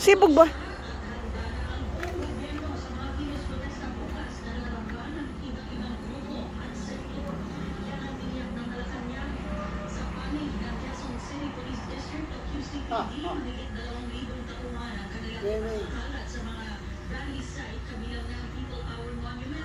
Sibog ba? Ah, ah. Mimi. Oh.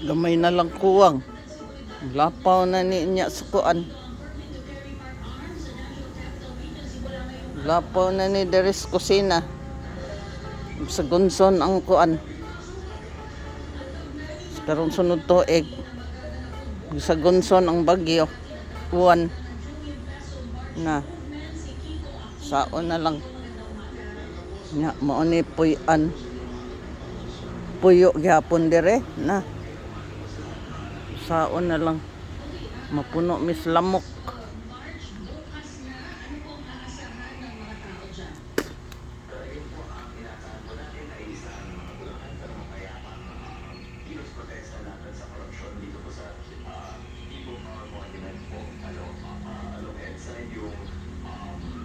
Gamay na lang kuwang. Lapaw na ni niya sa kuan. Lapaw na ni Deres Kusina. Sa Gunson ang kuan. Karong sunod to egg. Sa Gunson ang bagyo. Uwan. Na. Saon na lang. Nya mao ni puyan. Puyo gyapon dire na. Saon na lang. Mapuno mis lamok.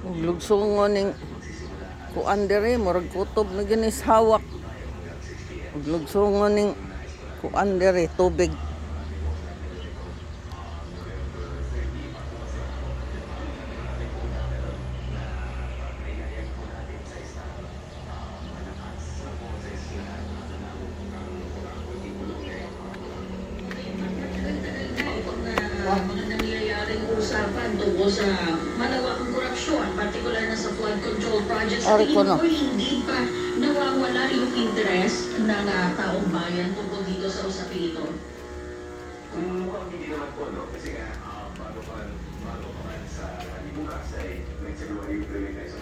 Ug lugsongon ning kuan dire murag kutob na ginis hawak. Ug lugsongon ning kuan dire tubig. Nangyayaring usapan tungkol sa malawakang korupsyon, partikular na sa flood control projects. Ko na. mo hindi pa nawawala yung interest ng ah, taong bayan tungkol dito sa usapin ito? Kung mukhang hindi naman po, no? Kasi nga, ah, bago pa bago pa sa libukas ay nagsagawa yung implementation